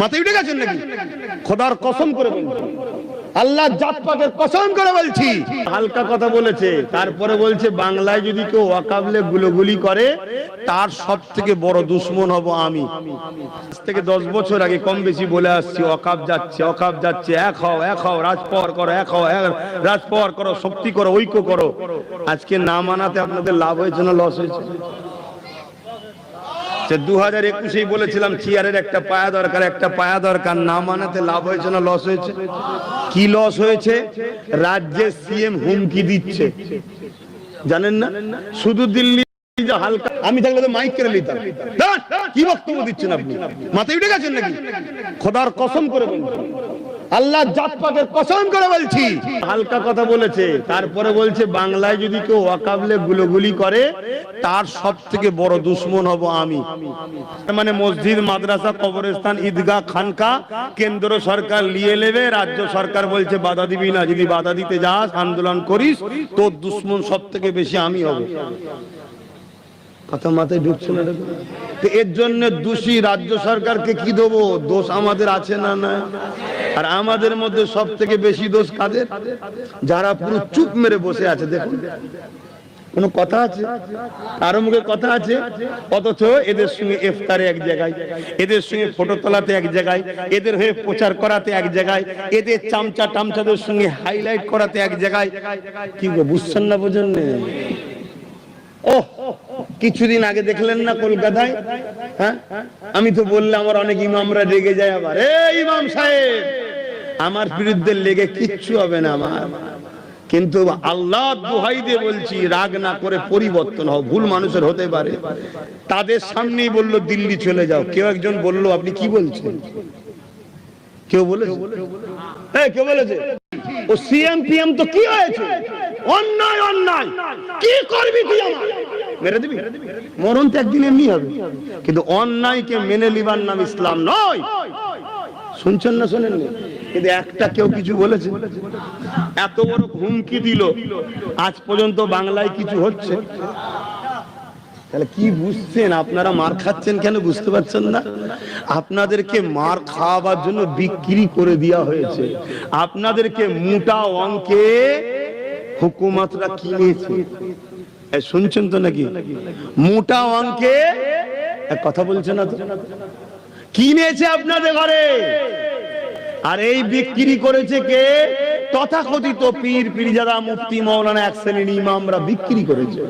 মাথায় উঠে গেছেন নাকি? আল্লাহ জাত কসম করে বলছি। হালকা কথা বলেছে, তারপরে বলছে, বাংলায় যদি কেউ ওয়াকাবলে গুলোগুলি করে, তার সব থেকে বড় দুশ্মন হব আমি। আজ থেকে দশ বছর আগে কম বেশি বলে আসছি অকাপ যাচ্ছে অকাপ যাচ্ছে, এক হও এক হও, রাজপর করো, এক হও রাজপর করো, শক্তি করো, ঐক্য করো। আজকে না মানাতে আপনাদের লাভ হয়েছে না লস হয়েছে? সে দু হাজার একুশেই বলেছিলাম চেয়ারের একটা পায়া দরকার, একটা পায়া দরকার, না মানাতে লাভ হয়েছে না লস হয়েছে? কি লস হয়েছে? রাজ্যের সিএম হুমকি দিচ্ছে। জানেন না? শুধু দিল্লি আমি থাকলে তো মাইক কেড়ে নিতাম। কি বক্তব্য দিচ্ছেন আপনি? মাথায় উঠে গেছেন নাকি? খোদার কসম করে আল্লাহ জাত পাকের কসম করে বলছি। হালকা কথা বলেছে, তারপরে বলছে, বাংলায় যদি কেউ ওয়াকাবলে গুলোগুলি করে, তার সব থেকে বড় দুশ্মন হব আমি। মানে মসজিদ, মাদ্রাসা, কবরস্থান, ঈদগাহ, খানকা, কেন্দ্র সরকার নিয়ে নেবে, রাজ্য সরকার বলছে, বাধা দিবি না, যদি বাধা দিতে যাস, আন্দোলন করিস, তোর দুশ্মন সব থেকে বেশি আমি হব। এর জন্য দোষী রাজ্য সরকারকে কি দেবো? দোষ আমাদের আছে না না? আর আমাদের মধ্যে সব থেকে বেশি দোষ কাদের? যারা পুরো চুপ মেরে বসে আছে, দেখুন। কোনো কথা আছে? কারও মুখে কথা আছে? অথচ এদের সঙ্গে ইফতারে এক জায়গায়, এদের সঙ্গে ফটো তোলাতে এক জায়গায়, এদের হয়ে প্রচার করাতে এক জায়গায়, এদের চামচা টামচাদের সঙ্গে হাইলাইট করাতে এক জায়গায়। কি বুঝছেন না বোঝেন না? কিছুদিন আগে দেখলেন না কলকাতায়? হ্যাঁ? আমি তো বললাম আমার অনেক ইমামরা রেগে যায় আবার। এ ইমাম সাহেব আমার বিরুদ্ধে লেগে কিচ্ছু হবে না আমার। কিন্তু আল্লাহ দোহাই দিয়ে বলছি রাগ না করে পরিবর্তন হও ভুল মানুষের হতে পারে। তাদের সামনেই বলল দিল্লি চলে যাও। কেউ একজন বলল আপনি কি বলছেন? কেউ বলেছে? এই, কেউ বলেছে? ও সিএম পিএম তো কি হয়েছে? অন্যায় অন্যায়। কি করবি তুই আমার? মরণ তো একদিন এমনি হবে। কিন্তু অন্যায়কে মেনে নিবার নাম ইসলাম নয়। শুনছেন না শোনেন কিন্তু একটা কেউ কিছু বলেছে। এত বড় হুমকি দিল। আজ পর্যন্ত বাংলায় কিছু হচ্ছে। তাহলে কি বুঝছেন? আপনারা মার খাচ্ছেন কেন? বুঝতে পারছেন না? আপনাদেরকে মার খাওয়াবার জন্য বিক্রি করে দেওয়া হয়েছে। আপনাদেরকে মোটা অঙ্কে হুকুমতরা কিনেছে শুনছেন তো নাকি? মোটা অঙ্কে কথা বলছে না তো? কিনেছে আপনাদের ঘরে? আর এই বিক্রি করেছে কে? তথাকথিত পীর, পীরজাদা, মুফতি, মৌলানা, এক শ্রেণির ইমামরা বিক্রি করেছে।